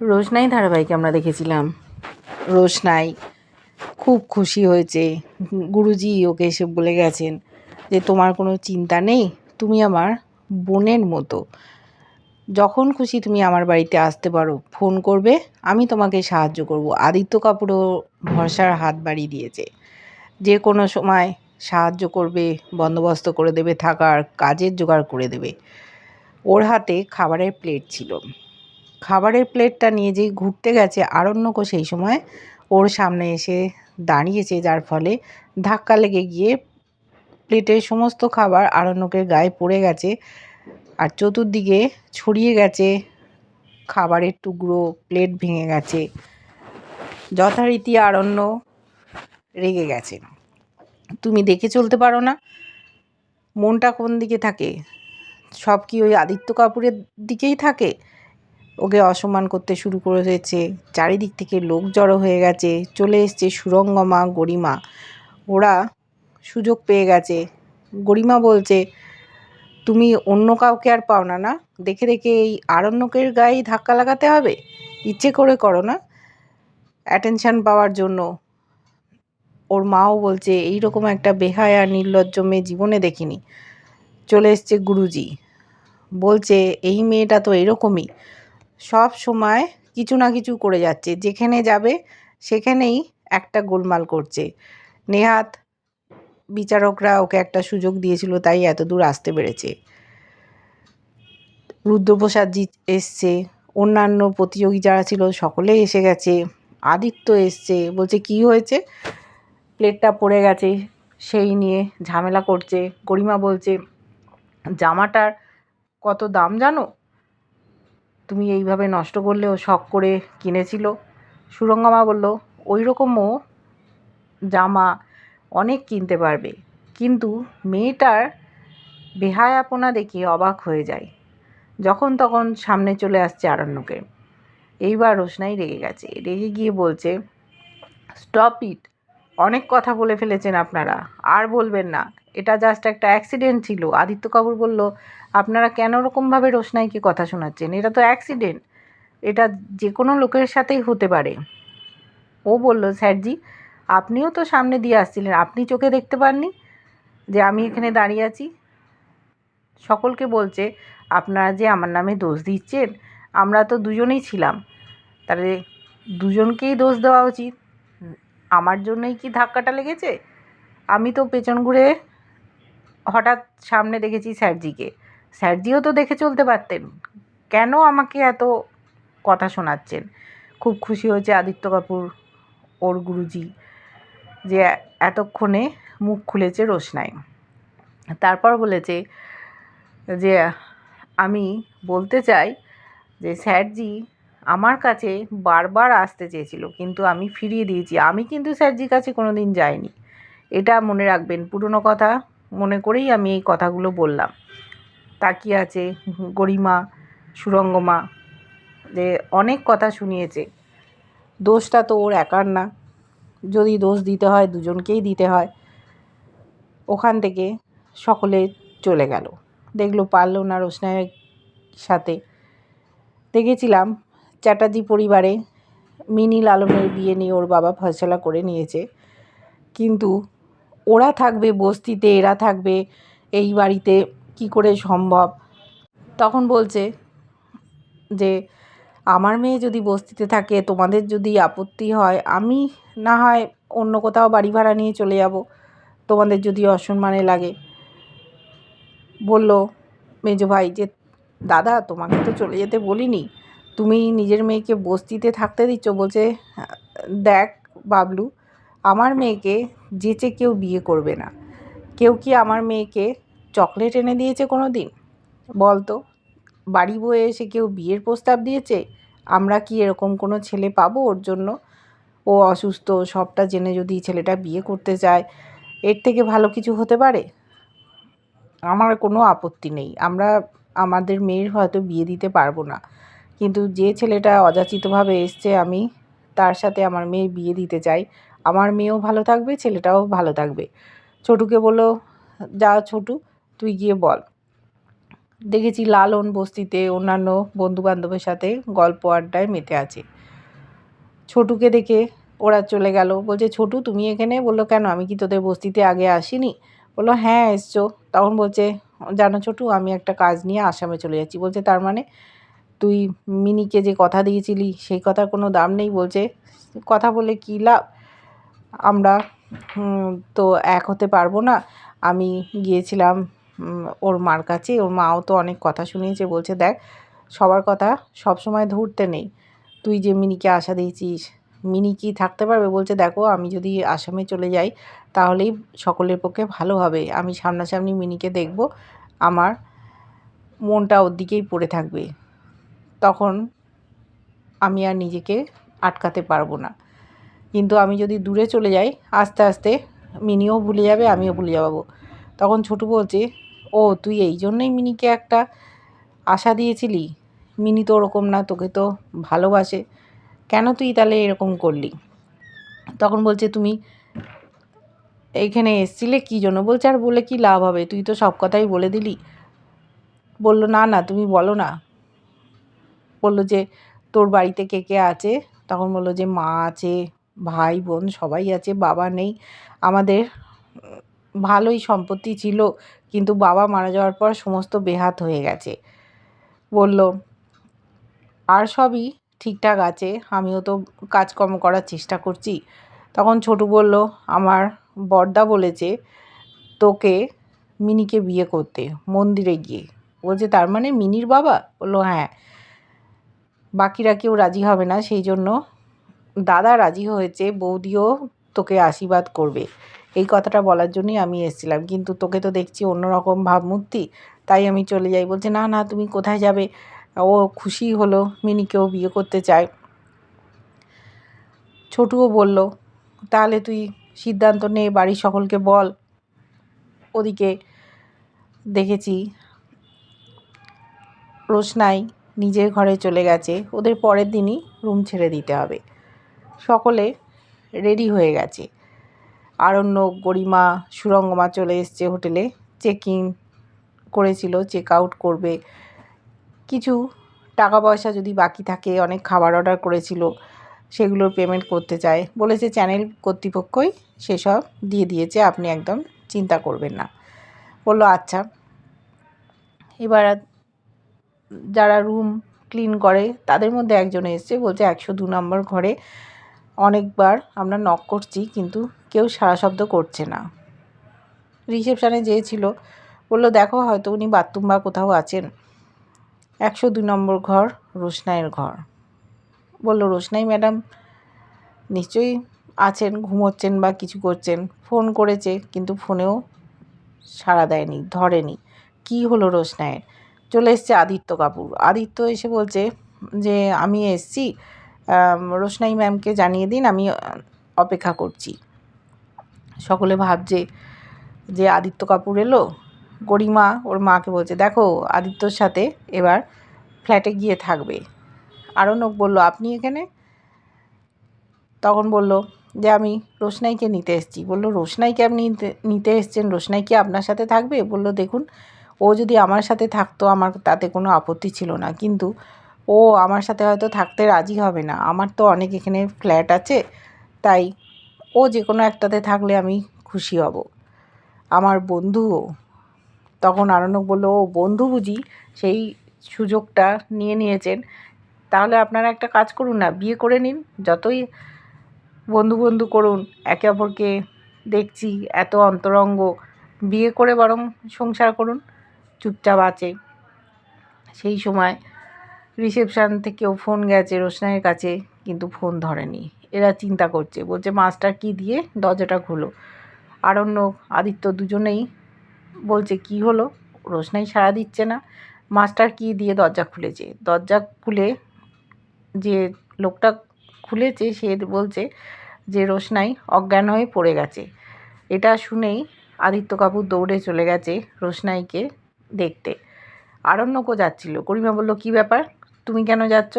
রোশনাই ধারাবাহিকে আমরা দেখেছিলাম। রোশনাই খুব খুশি হয়েছে। গুরুজি ওকে এসে বলে গেছেন যে, তোমার কোনো চিন্তা নেই? তুমি আমার বোনের মতো। যখন খুশি তুমি আমার বাড়িতে আসতে পারো। ফোন করবে, আমি তোমাকে সাহায্য করব। আদিত্য কাপুরও ভরসার হাত বাড়িয়ে দিয়েছে। যে কোনো সময় সাহায্য করবে, বন্দোবস্ত করে দেবে, থাকার কাজের জোগাড় করে দেবে। ওর হাতে খাবারের প্লেট ছিল। খাবারের প্লেটটা নিয়ে যেই ঘুরতে গেছে আরণ্যকও সেই সময় ওর সামনে এসে দাঁড়িয়েছে, যার ফলে ধাক্কা লেগে গিয়ে প্লেটের সমস্ত খাবার আরণ্যকের গায়ে পড়ে গেছে আর চতুর্দিকে ছড়িয়ে গেছে, খাবারের টুকরো, প্লেট ভেঙে গেছে। যথারীতি আরণ্য রেগে গেছে। তুমি দেখে চলতে পারো না, মনটা কোন দিকে থাকে? সব কি ওই আদিত্য কাপুরের দিকেই থাকে? ওকে অসম্মান করতে শুরু করে করেছে। চারিদিক থেকে লোক জড়ো হয়ে গেছে। চলে এসছে সুরঙ্গমা গরিমা। ওরা সুযোগ পেয়ে গেছে। গরিমা বলছে, তুমি অন্য কাউকে আর পাও না না? দেখে দেখে এই আরণ্যকের গায়ে ধাক্কা লাগাতে হবে? ইচ্ছে করে করো না অ্যাটেনশান পাওয়ার জন্য। ওর মাও বলছে, এইরকম একটা বেহায়া, নির্লজ্জ মেয়ে জীবনে দেখিনি। চলে এসছে গুরুজি। বলছে, এই মেয়েটা তো এরকমই। সব সময় কিছু না কিছু করে যাচ্ছে। যেখানে যাবে, সেখানেই একটা গোলমাল করছে। নেহাত বিচারকরা ওকে একটা সুযোগ দিয়েছিল, তাই এত দূর আসতে পেরেছে। রুদ্রপ্রসাদ রুদ্রপ্রসাদজি এসছে। অন্যান্য প্রতিযোগী যারা ছিল সকলেই এসে গেছে। আদিত্য এসছে, বলছে, কি হয়েছে? প্লেটটা পড়ে গেছে, সেই নিয়ে ঝামেলা করছে। গরিমা বলছে, জামাটার কত দাম জানো? তুমি এইভাবে নষ্ট করলে ও শখ করে কিনেছিল? সুরঙ্গমা বলল ওই রকমও জামা অনেক কিনতে পারবে। কিন্তু মেয়েটার বেহায়াপনা দেখে অবাক হয়ে যায়। যখন তখন সামনে চলে আসছে আরণ্যকে। এইবার রোশনাই রেগে গেছে। রেগে গিয়ে বলছে, স্টপ ইট। অনেক কথা বলে ফেলেছেন আপনারা। আর বলবেন না। এটা জাস্ট একটা অ্যাক্সিডেন্ট ছিল। আদিত্য কাপুর বলল, আপনারা কেন রকমভাবে রোশনাইকে কথা শোনাচ্ছেন? এটা তো অ্যাক্সিডেন্ট এটা যে কোনো লোকের সাথেই হতে পারে। ও বলল, স্যারজি, আপনিও তো সামনে দিয়ে আসছিলেন। আপনি চোখে দেখতে পাননি যে আমি এখানে দাঁড়িয়ে আছি? সকলকে বলছে, আপনারা যে আমার নামে দোষ দিচ্ছেন, আমরা তো দুজনেই ছিলাম। তাহলে দুজনকেই দোষ দেওয়া উচিত। আমার জন্যই কি ধাক্কাটা লেগেছে? আমি তো পেছন ঘুরে হঠাৎ সামনে দেখেছি স্যারজিকে। স্যারজিও তো দেখে চলতে পারতেন। কেন আমাকে এত কথা শোনাচ্ছেন? খুব খুশি হয়েছে আদিত্য কাপুর, ওর গুরুজি, যে এতক্ষণে মুখ খুলেছে রোশনাই। তারপর বলেছে যে, আমি বলতে চাই যে, স্যারজি আমার কাছে বারবার আসতে চেয়েছিল, কিন্তু আমি ফিরিয়ে দিয়েছি। আমি কিন্তু স্যারজির কাছে কোনো দিন যাইনি। এটা মনে রাখবেন, পুরনো কথা মনে করেই আমি এই কথাগুলো বললাম। তাকিয়ে আছে গরিমা, সুরঙ্গমা, যে অনেক কথা শুনিয়েছে। দোষটা তো ওর একার না। যদি দোষ দিতে হয়, দুজনকেই দিতে হয়। ওখান থেকে সকলে চলে গেল। দেখল পারল না রোশনাইয়ের সাথে। দেখেছিলাম চ্যাটার্জি পরিবারে মিনি লালনের বিয়ে নিয়ে ওর বাবা ফয়সলা করে নিয়েছে। কিন্তু ওরা থাকবে, বস্তিতে এরা থাকবে, এই বাড়িতে কি করে সম্ভব? তখন বলছে যে, আমার মেয়ে যদি বস্তিতে থাকে, তোমাদের যদি আপত্তি হয়, আমি না হয় অন্য কোথাও বাড়ি ভাড়া নিয়ে চলে যাব। তোমাদের যদি অসম্মানে লাগে। বলল মেজো ভাই যে, দাদা, তোমাকে তো চলে যেতে বলিনি। তুমি নিজের মেয়েকে বস্তিতে থাকতে দিচ্ছ। বলছে দেখ বাবলু আমার মেয়েকে যেচে কেউ বিয়ে করবে না। কেউ কি আমার মেয়েকে চকলেট এনে দিয়েছে কোনো দিন বল তো বাড়ি বয়ে এসে কেউ বিয়ের প্রস্তাব দিয়েছে? আমরা কি এরকম কোনো ছেলে পাবো ওর জন্য? ও অসুস্থ, সবটা জেনে যদি ছেলেটা বিয়ে করতে চায়, এর থেকে ভালো কিছু হতে পারে? আমার কোনো আপত্তি নেই। আমরা, আমাদের মেয়ের হয়তো বিয়ে দিতে পারব না। কিন্তু যে ছেলেটা অযাচিতভাবে এসছে, আমি তার সাথে আমার মেয়ে বিয়ে দিতে চাই। আমার মেয়েও ভালো থাকবে, ছেলেটাও ভালো থাকবে। ছোটুকে বলল, যা ছোটু, তুই গিয়ে বল। দেখেছি লালন বস্তিতে অন্যান্য বন্ধুবান্ধবের সাথে গল্প আড্ডায় মেতে আছে। ছোটুকে দেখে ওরা চলে গেল। বলছে, ছোটু, তুমি এখানে? বলল, কেন? আমি কি তোদের বস্তিতে আগে আসিনি? বলল হ্যাঁ এসছো। তখন বলছে, জানো ছোটু, আমি একটা কাজ নিয়ে আসামে চলে যাচ্ছি। বলছে, তার মানে তুই মিনিকে যে কথা দিয়েছিলি, সেই কথার কোনো দাম নেই? বলছে, কথা বলে কী লাভ? আমরা তো এক হতে পারব না। আমি গিয়েছিলাম ওর মার কাছে, ওর মাও তো অনেক কথা শুনিয়েছে, বলছে, দেখ, সবার কথা সব সময় ধরতে নেই। তুই যে মিনিকে আশা দিয়েছিস, মিনি কি থাকতে পারবে? বলছে, দেখো, আমি যদি আসামে চলে যাই, তাহলেই সকলের পক্ষে ভালো হবে। আমি সামনাসামনি মিনিকে দেখব, আমার মনটা ওর দিকেই পড়ে থাকবে। তখন আমি আর নিজেকে আটকাতে পারব না। কিন্তু আমি যদি দূরে চলে যাই, আস্তে আস্তে মিনিও ভুলে যাবে, আমিও ভুলে যাব। তখন ছোটু বলছে, ও, তুই এই জন্যই মিনিকে একটা আশা দিয়েছিলি? মিনি তো ওরকম না, তোকে তো ভালোবাসে। কেন তুই তাহলে এরকম করলি? তখন বলছে, তুমি এইখানে এসছিলে, কী জন্য? বলছে, আর বলে কি লাভ হবে? তুই তো সব কথাই বলে দিলি। বলল, না না, তুমি বলো না। বলল যে, তোর বাড়িতে কে কে আছে? তখন বলল যে, মা আছে ভাই, বোন সবাই আছে, বাবা নেই। আমাদের ভালোই সম্পত্তি ছিল, কিন্তু বাবা মারা যাওয়ার পর সমস্ত বেহাত হয়ে গেছে। বলল, আর সবই ঠিকঠাক আছে, আমিও তো কাজকর্ম করার চেষ্টা করছি। তখন ছোটু বলল, আমার বর্দা বলেছে তোকে মিনিকে বিয়ে করতে, মন্দিরে গিয়ে। বলছে, তার মানে মিনির বাবা? বলল হ্যাঁ। বাকিরা কেউ রাজি হবে না, সেই জন্য দাদা রাজি হয়েছে, বৌদিও তোকে আশীর্বাদ করবে। এই কথাটা বলার জন্যই আমি এসেছিলাম। কিন্তু তোকে তো দেখছি অন্যরকম ভাবমূর্তি, তাই আমি চলে যাই। বলছে, না না, তুমি কোথায় যাবে? ও খুশি হলো, মিনিকেও বিয়ে করতে চায়। ছোটুও বলল, তাহলে তুই সিদ্ধান্ত নে, বাড়ির সকলকে বল। ওদিকে দেখেছি রোশনাই নিজের ঘরে চলে গেছে। ওদের পরের দিনই রুম ছেড়ে দিতে হবে। সকলে রেডি হয়ে গেছে। আরণ্যক গরিমা, সুরঙ্গমা চলে এসছে হোটেলে চেক ইন করেছিল চেক আউট করবে। কিছু টাকা পয়সা যদি বাকি থাকে, অনেক খাবার অর্ডার করেছিল সেগুলোর পেমেন্ট করতে চায়। বলেছে চ্যানেল কর্তৃপক্ষই সেসব দিয়ে দিয়েছে, আপনি একদম চিন্তা করবেন না। বলল আচ্ছা। এবার যারা রুম ক্লিন করে, তাদের মধ্যে একজন এসছে, বলছে একশো দু নম্বর ঘরে অনেকবার আমরা নক করছি, কিন্তু কেউ সারা শব্দ করছে না। রিসেপশানে যেয়েছিল বলল, দেখো, হয়তো উনি বাথরুম বা কোথাও আছেন। একশো দু নম্বর ঘর, রোশনাইয়ের ঘর। বলল, রোশনাই ম্যাডাম, নিশ্চয়ই আছেন, ঘুমোচ্ছেন বা কিছু করছেন। ফোন করেছে, কিন্তু ফোনেও সাড়া দেয়নি, ধরেনি। কি হলো রোশনাইয়ের? চলে এসছে আদিত্য কাপুর। আদিত্য এসে বলছে যে, আমি এসছি রোশনাই ম্যামকে জানিয়ে দিন, আমি অপেক্ষা করছি। সকলে ভাবছে যে আদিত্য কাপুর এলো। গরিমা ওর মাকে বলছে, দেখো, আদিত্যর সাথে এবার ফ্ল্যাটে গিয়ে থাকবে। আরণক বলল, আপনি এখানে? তখন বলল, যে আমি রোশনাইকে নিতে এসেছি। বলল, রোশনাইকে আপনি নিতে এসছেন? রোশনাই কি আপনার সাথে থাকবে? বলল, দেখুন, ও যদি আমার সাথে থাকতো, আমার তাতে কোনো আপত্তি ছিল না। কিন্তু ও আমার সাথে হয়তো থাকতে রাজি হবে না। আমার তো অনেক এখানে ফ্ল্যাট আছে, তাই ও যে কোনো একটাতে থাকলে আমি খুশি হব। আমার বন্ধুও তখন আরণ্যক বলল, ও বন্ধু বুঝি সেই সুযোগটা নিয়ে নিয়েছেন। তাহলে আপনারা একটা কাজ করুন না, বিয়ে করে নিন। যতই বন্ধু বন্ধু করুন, একে অপরকে দেখছি, এত অন্তরঙ্গ। বিয়ে করে বরং সংসার করুন, চুপচাপ আছে। সেই সময় রিসেপশান থেকেও ফোন গেছে রোশনাইয়ের কাছে, কিন্তু ফোন ধরেনি। এরা চিন্তা করছে, বলছে, মাস্টার কি দিয়ে দরজাটা খুলো? আরণ্য, আদিত্য দুজনেই বলছে, কি হলো? রোশনাই সাড়া দিচ্ছে না, মাস্টার কি দিয়ে দরজা খুলেছে? দরজা খুলে যে লোকটা খুলেছে, সে বলছে যে, রোশনাই অজ্ঞান হয়ে পড়ে গেছে। এটা শুনেই আদিত্য কাপুর দৌড়ে চলে গেছে রোশনাইকে দেখতে। আরণ্যকও যাচ্ছিল। করিমা বলল, কি ব্যাপার? তুমি কেন যাচ্ছ?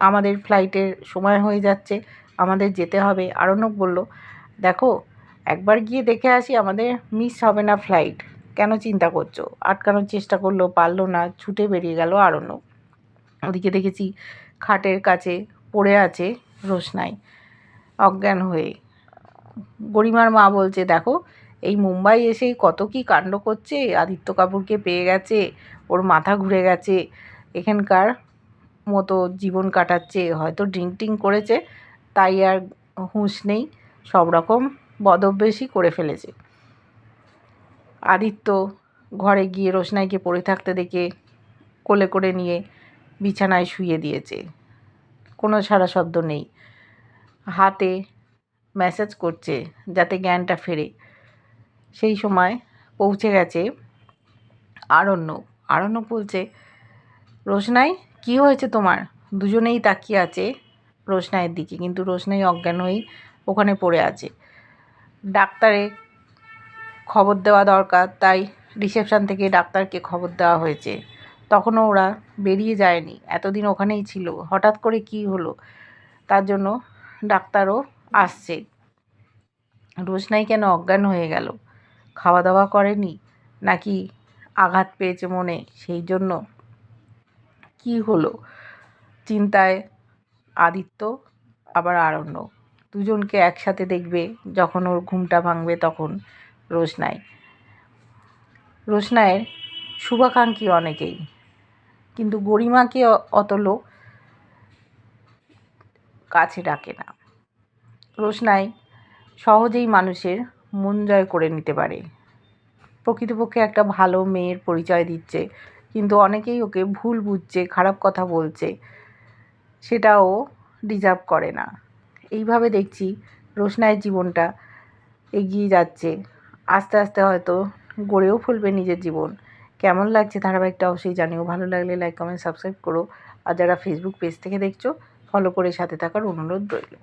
আমাদের ফ্লাইটের সময় হয়ে যাচ্ছে, আমাদের যেতে হবে। আরণ্যক বলল, দেখো, একবার গিয়ে দেখে আসি আমাদের মিস হবে না ফ্লাইট কেন চিন্তা করছ? আটকানোর চেষ্টা করল, পারল না, ছুটে বেরিয়ে গেল আরণ্য ওদিকে দেখেছি খাটের কাছে পড়ে আছে রোশনাই, অজ্ঞান হয়ে। গরিমার মা বলছে, দেখো, এই মুম্বাই এসেই কত কি কাণ্ড করছে? আদিত্য কাপুরকে পেয়ে গেছে, ওর মাথা ঘুরে গেছে। এখানকার মতো জীবন কাটাচ্ছে, হয়তো ড্রিঙ্ক টিঙ্ক করেছে, তাই আর হুঁশ নেই, সব রকম বদভ্যেসই করে ফেলেছে। আদিত্য ঘরে গিয়ে রোশনাইকে পড়ে থাকতে দেখে কোলে করে নিয়ে বিছানায় শুয়ে দিয়েছে। কোনো সারা শব্দ নেই। হাতে মেসেজ করছে যাতে জ্ঞানটা ফেরে। সেই সময় পৌঁছে গেছে আরণ্য আরণ্য বলছে, রোশনাই কি হয়েছে তোমার? দুজনেই তাকিয়ে আছে রোশনাইয়ের দিকে, কিন্তু রোশনাই অজ্ঞান হয়েই ওখানে পড়ে আছে। ডাক্তারে খবর দেওয়া দরকার, তাই রিসেপশান থেকে ডাক্তারকে খবর দেওয়া হয়েছে। তখনও ওরা বেরিয়ে যায়নি, এতদিন ওখানেই ছিল। হঠাৎ করে কি হলো? তার জন্য ডাক্তারও আসছে। রোশনাই কেন অজ্ঞান হয়ে গেল? খাওয়া দাওয়া করেনি? নাকি আঘাত পেয়েছে মনে? সেই জন্য কি হলো? চিন্তায় আদিত্য, আবার আরণ্য। দুজনকে একসাথে দেখবে যখন ওর ঘুমটা ভাঙবে তখন রোশনাই। রোশনায়ের শুভাকাঙ্ক্ষী অনেকেই। কিন্তু গরিমাকে অত লোক কাছে ডাকে না। রোশনাই সহজেই মানুষের মন জয় করে নিতে পারে। প্রকৃতপক্ষে একটা ভালো মেয়ের পরিচয় দিচ্ছে কিন্তু অনেকেই ওকে ভুল বুঝছে, খারাপ কথা বলছে, সেটাও ডিজার্ভ করে না। এইভাবে দেখছি রোশনাইয়ের জীবনটা এগিয়ে যাচ্ছে। আস্তে আস্তে হয়তো গড়েও ফুলবে নিজের জীবন। কেমন লাগছে ধারাবাহিকটা অবশ্যই জানিও। ভালো লাগলে লাইক কমেন্ট সাবস্ক্রাইব করো। আর যারা ফেসবুক পেজ থেকে দেখছ ফলো করে সাথে থাকার অনুরোধ রইল।